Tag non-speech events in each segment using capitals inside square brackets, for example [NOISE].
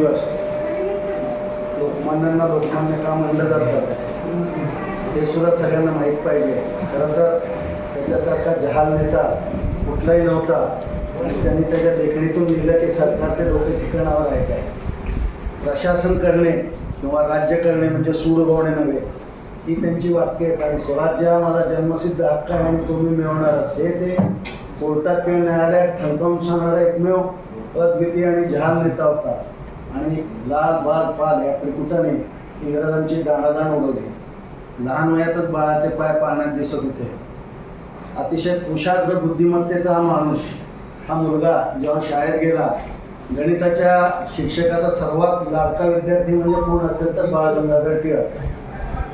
दिवस. लोकमान्यांना लोकमान्य का म्हणलं जातं? हे सुद्धा सगळ्यांना माहीत पाहिजे. खरं तर त्याच्यासारखा जहाल नेता कुठलाही नव्हता. आणि त्यांनी त्याच्या लेखणीतून लिहिलं की सरकारचे डोके ठिकाणावर आहे काय प्रशासन करणे किंवा राज्य करणे म्हणजे सूड होणे नव्हे. ही त्यांची वाक्य आहेत आणि स्वराज्य हा माझा जन्मसिद्ध हक्क आहे आणि तुम्ही मिळवणारच. हे ते कोर्टात किंवा न्यायालयात ठणकावून सांगणारा एकमेव अद्वितीय आणि जहाल नेता होता. आणि लाल बाल पाल या त्रिकुटाने इंग्रजांची दाणादाण उडवली. लहान वयातच बाळाचे पाय पाण्यात दिसत होते. अतिशय कुशाग्र बुद्धिमत्तेचा हा माणूस हा मुलगा जेव्हा शाळेत गेला गणिताच्या शिक्षकाचा सर्वात लाडका विद्यार्थी म्हणजे कोण असेल तर बाळ गंगाधर टिळक.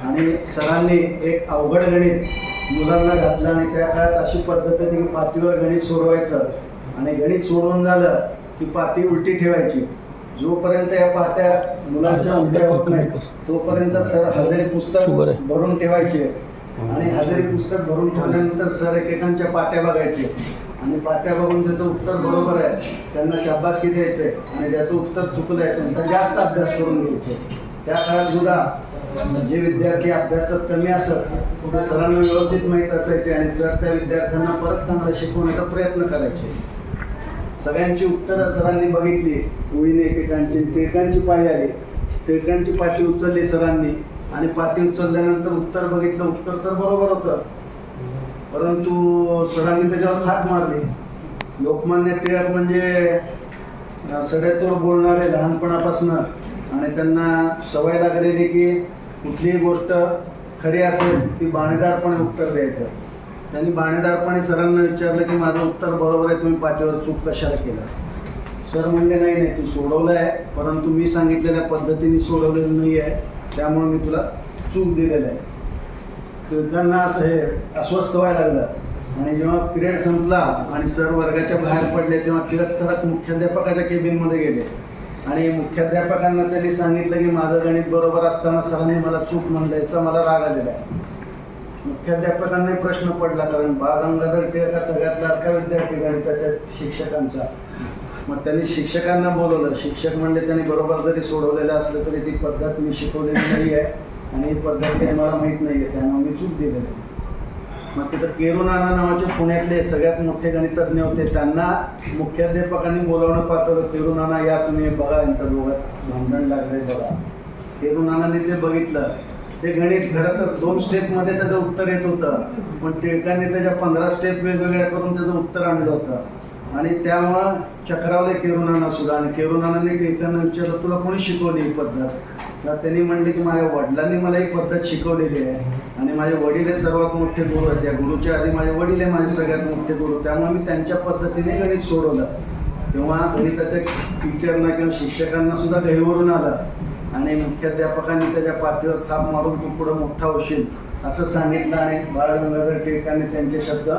आणि सरांनी एक अवघड गणित मुलांना घातलं आणि त्या काळात अशी पद्धत होती की पाटीवर गणित सोडवायचं. आणि गणित सोडवून झालं की पाटी उलटी ठेवायची. जोपर्यंत या पाट्या मुलांच्या उलट्या होत नाही तोपर्यंत सर हजेरी पुस्तक. भरून ठेवायचे. आणि हजेरी पुस्तक भरून ठेवल्यानंतर सर एकेकांच्या पाट्या बघायचे. आणि पाट्या बघून ज्याचं उत्तर बरोबर आहे त्यांना शाबासकी द्यायचे. आणि ज्याचं उत्तर चुकलं आहे त्यांचा जास्त अभ्यास करून घ्यायचे. त्या काळात सुद्धा जे विद्यार्थी अभ्यासात कमी असत ते सरांना व्यवस्थित माहीत असायचे आणि सर त्या विद्यार्थ्यांना परत चांगलं शिकवण्याचा प्रयत्न करायचे. सगळ्यांची उत्तरं सरांनी बघितली. उईने एकेकांची टिळकांची पाळी आली. टिळकांची पाठी उचलली सरांनी. आणि पाठी उचलल्यानंतर उत्तर बघितलं. उत्तर तर बरोबर होतं. परंतु सरांनी त्याच्यावर हात मारली. लोकमान्य टिळक म्हणजे अं, सडेतोड बोलणारे लहानपणापासून. आणि त्यांना सवय लागलेली की कुठलीही गोष्ट खरी असेल ती बाणेदारपणे उत्तर द्यायचं. त्यांनी बाणेदारपणे सरांना विचारलं की माझं उत्तर बरोबर आहे तुम्ही पाठीवर चूक कशाला केलं? सर म्हणले नाही नाही तू सोडवलं आहे परंतु मी सांगितलेल्या पद्धतीने सोडवलेलं नाही आहे त्यामुळे मी तुला चूक दिलेलं आहे. टिळकांना असं हे अस्वस्थ व्हायला लागलं. आणि जेव्हा पिरियड संपला आणि सर वर्गाच्या बाहेर पडले तेव्हा टिळक तडक मुख्याध्यापकाच्या केबिनमध्ये गेले. आणि मुख्याध्यापकांना त्यांनी सांगितलं की माझं गणित बरोबर असताना सरांनी मला चूक म्हणलं याचा मला राग आलेला आहे. मुख्याध्यापकांना प्रश्न पडला कारण बाळ गंगाधर टिळक हा सगळ्यात लाडका विद्यार्थी गणिताच्या शिक्षकांचा. मग त्यांनी शिक्षकांना बोलवलं. शिक्षक म्हणले त्यांनी बरोबर जरी सोडवलेलं असलं तरी ती पद्धत मी शिकवलेली नाही आहे आणि ही पद्धत काही मला माहीत नाही आहे त्यामुळे मी चूक दिलेली आहे. मग तिथं केरू नाना नावाचे पुण्यातले सगळ्यात मोठे गणितज्ञ होते. त्यांना मुख्याध्यापकांनी बोलावणं पाठवलं केरू नाना या तुम्ही बघा यांचं दोघात भांडण लागलंय बघा. केरू ते बघितलं. ते गणित खरं तर दोन स्टेपमध्ये त्याचं उत्तर येत होतं. पण टिळकांनी त्याच्या पंधरा स्टेप वेगवेगळ्या करून त्याचं उत्तर आणलं होतं. आणि त्यामुळं चक्रावले केरुनाना सुद्धा आणि केरुनानाने टिळकांना विचारलं तुला कोणी शिकवली ही पद्धत? तर त्यांनी म्हणले की माझ्या वडिलांनी मला ही पद्धत शिकवलेली आहे. आणि माझे वडील हे सर्वात मोठे गुरु आहेत. त्या गुरुच्या आधी माझे वडील हे माझे सगळ्यात मोठे गुरु त्यामुळे मी त्यांच्या पद्धतीने गणित सोडवलं. तेव्हा गणिताच्या टीचरना किंवा शिक्षकांना सुद्धा गहीवरून आलं. आणि मुख्याध्यापकांनी त्याच्या पाठीवर थाप मारून तू पुढं मोठा होशील असं सांगितलं आणि बाळ गंगाधर टिळकांनी त्यांचे शब्द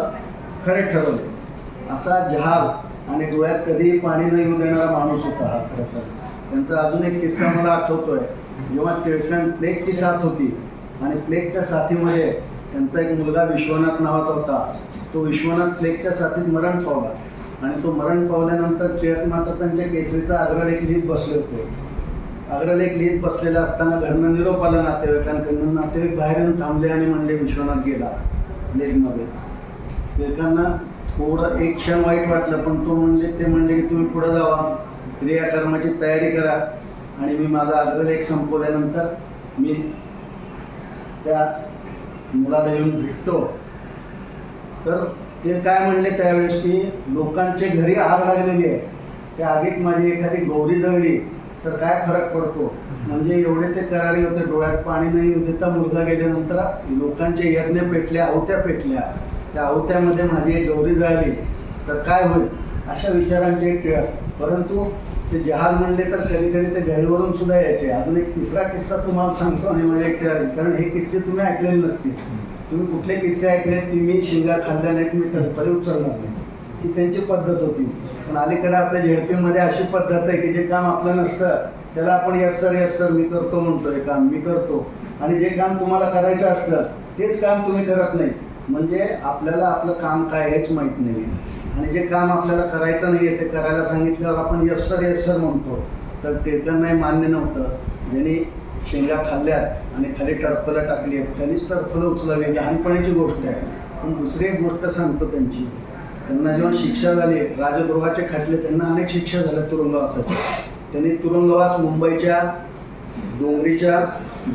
खरे ठरवले. असा जहाल आणि डोळ्यात कधीही पाणी न येऊ देणारा माणूस होता हा खरं तर. त्यांचा अजून एक किस्सा मला आठवतोय. जेव्हा टिळकां प्लेगची साथ होती आणि प्लेगच्या साथीमध्ये त्यांचा एक मुलगा विश्वनाथ नावाचा होता तो विश्वनाथ प्लेगच्या साथीत मरण पावला. आणि तो मरण पावल्यानंतर टिळक मात्र त्यांच्या केसरीचा अग्रलेख लिहित बसले होते. अग्रलेख लिहित बसलेला असताना घरनं निरोप आला नातेवाईकांकडनं नातेवाईक बाहेर येऊन थांबले आणि म्हणले विश्वनाथ गेला. लेखमध्ये टिळकांना थोडं एक क्षण वाईट वाटलं पण तो म्हणले ते म्हणले की तुम्ही पुढं जावा क्रियाकर्माची तयारी करा आणि मी माझा अग्रलेख संपवल्यानंतर मी त्या मुलाला येऊन भेटतो. तर ते काय म्हणले त्यावेळेस की लोकांचे घरी आग लागलेली आहे. त्या आगीत माझी एखादी गौरी जळली. तर काय फरक पडतो? म्हणजे एवढे ते करारी होते डोळ्यात पाणी नाही देता मुलगा गेल्यानंतर लोकांचे यज्ञ पेटल्या आवत्या पेटल्या. त्या आवत्यामध्ये माझी एक गौरी झाली. तर काय होईल? अशा विचारांचे एक टिळक. परंतु ते जहाल म्हणले तर कधी कधी ते गैरवरून सुद्धा यायचे. अजून एक तिसरा किस्सा तुम्हाला सांगतो आणि माझ्या एक कारण हे किस्से तुम्ही ऐकलेले नसतील. तुम्ही कुठले किस्से ऐकले की मी शिंगा खाल्ल्या नाहीत मी तरी उचलणार नाही ही त्यांची पद्धत होती. पण अलीकडे आपल्या झेडपीमध्ये अशी पद्धत आहे की जे काम आपलं नसतं त्याला आपण यस सर यस सर मी करतो म्हणतो हे काम मी करतो. आणि जे काम तुम्हाला करायचं असतं तेच काम तुम्ही करत नाही. म्हणजे आपल्याला आपलं काम काय हेच माहीत नाही. आणि जे काम आपल्याला करायचं नाही आहे ते करायला सांगितल्यावर आपण यस सर यस सर म्हणतो. तर ते नाही मान्य नव्हतं. ज्यांनी शेंगा खाल्ल्यात आणि खाली टरफलं टाकली आहेत त्यांनीच टरफलं उचलावी लहानपणीची गोष्ट आहे. पण दुसरी एक गोष्ट सांगतो त्यांची. त्यांना जेव्हा शिक्षा झाली राजद्रोहाचे खटले त्यांना अनेक शिक्षा झाल्या तुरुंगवासाच्या त्यांनी तुरुंगवास मुंबईच्या डोंगरीच्या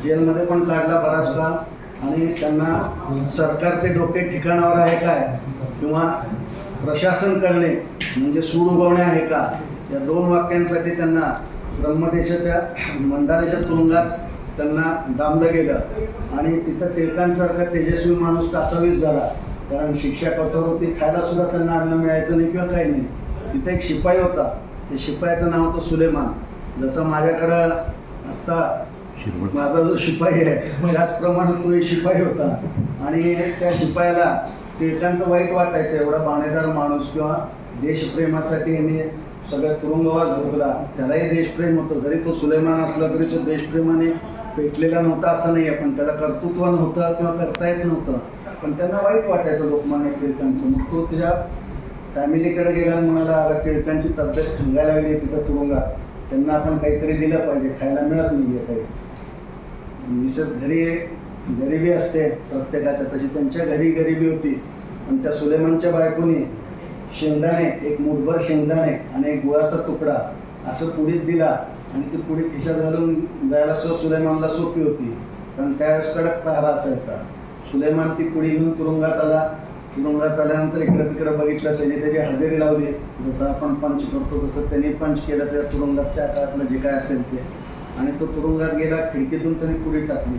जेलमध्ये पण काढला बराच काळ आणि त्यांना सरकारचे डोके ठिकाणावर आहे काय? किंवा प्रशासन करणे म्हणजे सूड उगवणे आहे का? या दोन वाक्यांसाठी त्यांना ब्रह्मदेशाच्या मंडालेच्या तुरुंगात त्यांना डांबलं गेलं. आणि तिथं टिळकांसारखा तेजस्वी माणूस कासावीस झाला कारण शिक्षा कठोर होती खायला सुद्धा त्यांना अन्न मिळायचं नाही किंवा काही नाही. तिथे एक शिपाई होता. ते शिपायाचं नाव होतं सुलेमान. जसं माझ्याकडं आत्ता माझा जो शिपाई आहे [LAUGHS] त्याचप्रमाणे तो एक शिपाई होता. आणि त्या शिपायाला टिळकांचं वाईट वाटायचं एवढा बाणेदार माणूस किंवा देशप्रेमासाठी यांनी सगळ्या तुरुंगवास भोगला. त्यालाही देशप्रेम होतं. जरी तो सुलेमान असला तरी तो देशप्रेमाने पेटलेला नव्हता असं नाही आहे पण त्याला कर्तृत्व नव्हतं किंवा करता येत नव्हतं. पण त्यांना वाईट वाटायचं लोकमान्य टिळकांचं. मग तो तुझ्या फॅमिलीकडे गेला म्हणाला अगं टिळकांची तब्येत खंगायला लागली आहे तिथं तुरुंगात त्यांना आपण काहीतरी दिलं पाहिजे खायला मिळत नाही आहे काही मिसत घरी गरिबी असते प्रत्येकाच्या. तशी त्यांच्या घरी गरिबी होती. पण त्या सुलेमानच्या बायकोनी शेंगदाणे एक मुठभर शेंगदाणे आणि एक गुळाचा तुकडा असं पुढीत दिला. आणि ती पुढे खिशात घालून जायला सुद्धा सुलेमानला सोपी होती. कारण त्यावेळेस कडक पहारा असायचा. सुलेमान ती कुडी घेऊन तुरुंगात आला. तुरुंगात आल्यानंतर इकडं तिकडं बघितलं त्याने त्याची हजेरी लावली. जसं आपण पंच करतो तसं त्यांनी पंच केलं त्या तुरुंगात त्या काळातलं जे काय असेल ते. आणि तो तुरुंगात गेला खिडकीतून त्याने कुडी टाकली.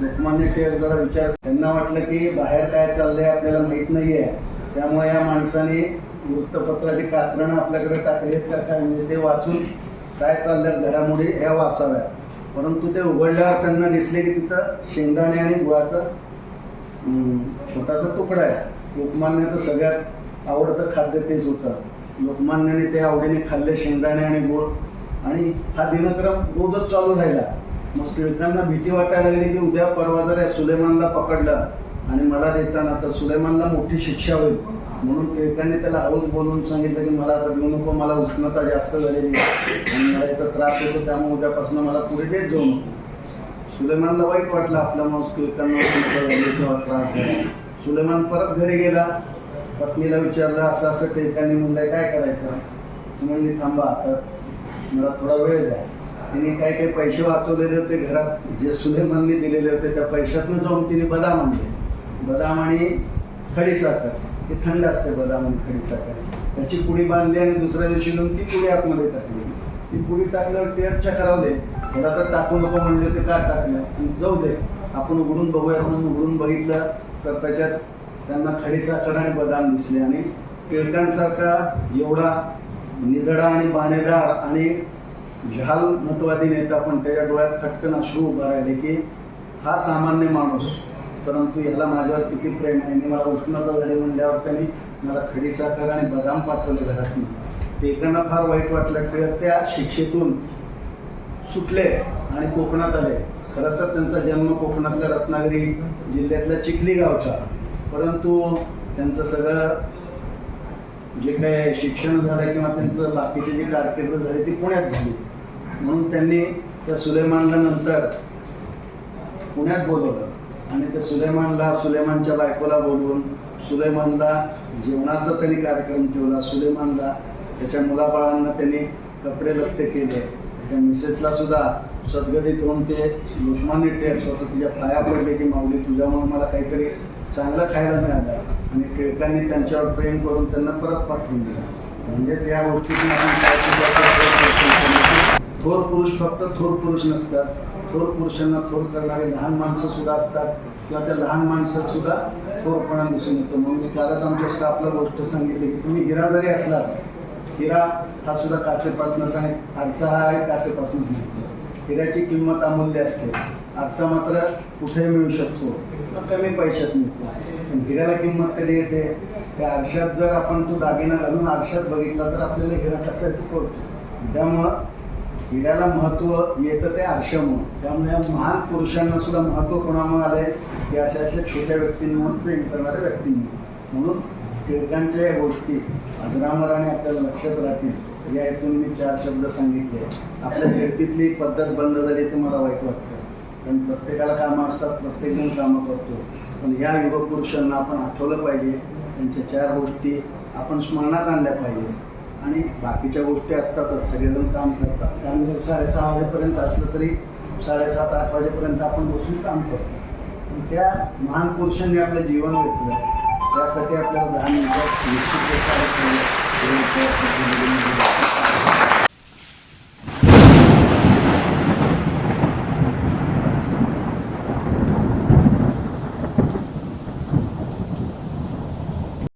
लोकमान्य टिळक जरा विचार त्यांना वाटलं की बाहेर काय चाललंय आपल्याला माहीत नाही आहे त्यामुळे या माणसाने वृत्तपत्राची कात्रणं आपल्याकडे टाकली आहेत का काय म्हणजे ते वाचून काय चालल्यात घडामोडी ह्या वाचाव्या परंतु ते उघडल्यावर त्यांना दिसले की तिथं शेंगदाणे आणि गुळाचं छोटासा तुकडा आहे. लोकमान्याचं सगळ्यात आवडतं खाद्य तेच होतं. लोकमान्याने ते आवडीने खाल्ले शेंगदाणे आणि गुळ. आणि हा दिनक्रम रोजच चालू राहिला. मग टिळकांना भीती वाटायला लागली की उद्या परवा जर या सुलेमानला पकडलं आणि मला देताना तर सुलेमानला मोठी शिक्षा होईल. म्हणून टिळकांनी त्याला हळूच बोलून सांगितलं की मला आता देऊ नको मला उष्णता जास्त झालेली आणि मला याचा त्रास होतो त्यामुळे उद्यापासून मला पुढे देत जाऊ नको. सुलेमानला वाईट वाटलं आपला माणूस टिळकांना त्रास झाला सुलेमान परत घरी गेला. पत्नीला विचारलं असं असं टिळकांनी म्हणलंय काय करायचं? ती म्हणली थांबा आता मला थोडा वेळ द्या. तिने काही काही पैसे वाचवलेले होते घरात. जे सुलेमाननी दिलेले होते त्या पैशातनं जाऊन तिने बदाम आणले. बदाम आणि खडी साखर. ते थंड असते बदाम आणि खडी साखर. त्याची पुडी बांधली आणि दुसऱ्या दिवशी नेऊन ती पुडी आतमध्ये टाकली. ती पुढे टाकल्यावर टिळक चक्रावले ह्याला तर टाकू नको म्हणले ते का टाकलं? जाऊ दे. आपण उघडून बघूया म्हणून उघडून बघितलं तर त्याच्यात त्यांना खडी साखर आणि बदाम दिसले. आणि टिळकांसारखा एवढा निधडा आणि बाणेदार आणि जहाल मतवादी नेता पण त्याच्या डोळ्यात खटकन अश्रू उभा राहिले की हा सामान्य माणूस परंतु याला माझ्यावर किती प्रेम आहे? आणि मला उष्णता झाली म्हणल्यावर त्यांनी मला खडी साखर आणि बदाम पाठवले घरात. एकांना फार वाईट वाटलं की त्या शिक्षेतून सुटले आणि कोकणात आले. खरं तर त्यांचा जन्म कोकणातल्या रत्नागिरी जिल्ह्यातल्या चिखली गावचा. परंतु त्यांचं सगळं जे काय शिक्षण झालं किंवा त्यांचं बाकीची जी कारकीर्द झाली ती पुण्यात झाली. म्हणून त्यांनी त्या सुलेमानला नंतर पुण्यात बोलवलं. आणि त्या सुलेमानला सुलेमानच्या बायकोला बोलवून सुलेमानला जेवणाचा त्यांनी कार्यक्रम ठेवला. सुलेमानला त्याच्या मुलाबाळांना त्यांनी कपडे लत्ते केले. त्याच्या मिसेसला सुद्धा सद्गतीत होऊन ते लोकमान्य टेक स्वतः तिच्या पाया पडले की माऊली तुझ्यामुळे मला काहीतरी चांगलं खायला मिळालं. आणि टिळकांनी त्यांच्यावर प्रेम करून त्यांना परत पाठवून दिलं. म्हणजेच या गोष्टीतून आपण थोर पुरुष फक्त थोर पुरुष नसतात. थोर पुरुषांना थोर करणारे लहान माणसं सुद्धा असतात. किंवा त्या लहान माणसात सुद्धा थोरपणा दिसून येतो. मग मी कालच आमच्या स्टाफला गोष्ट सांगितली की तुम्ही हिरा जरी असला हिरा हा सुद्धा काचेपासूनच आणि आरसा हा आहे काचेपासूनच मिळतो हिऱ्याची किंमत अमूल्य असते. आरसा मात्र कुठेही मिळू शकतो. कमी पैशात मिळतो. पण हिऱ्याला किंमत कधी येते? त्या आरशात जर आपण तो दागिना घालून आरशात बघितला तर आपल्याला हिरा कसा करतो त्यामुळं हिऱ्याला महत्त्व येतं ते आरशामुळं. त्यामुळे महान पुरुषांना सुद्धा महत्त्व कोणामुळे आलं आहे की अशा अशा छोट्या व्यक्तींमुळे प्रेम करणाऱ्या व्यक्तींमुळे म्हणून टिळकांच्या या गोष्टी अजरामराने आपल्याला लक्षात राहतील. या हेतून मी चार शब्द सांगितले. आपल्या झेडपीतली पद्धत बंद झाली तुम्हाला मला वाईट वाटतं. पण प्रत्येकाला कामं असतात प्रत्येकजण कामं करतो. पण ह्या युगपुरुषांना आपण आठवलं पाहिजे. त्यांच्या चार गोष्टी आपण स्मरणात आणल्या पाहिजे. आणि बाकीच्या गोष्टी असतातच. सगळेजण काम करतात. काम जर साडेसहा वाजेपर्यंत असलं तरी साडेसात आठ वाजेपर्यंत आपण बसून काम करतो. पण त्या महान पुरुषांनी आपलं जीवन वेचलं त्यासाठी आपल्याला दहा मिनिटात निश्चित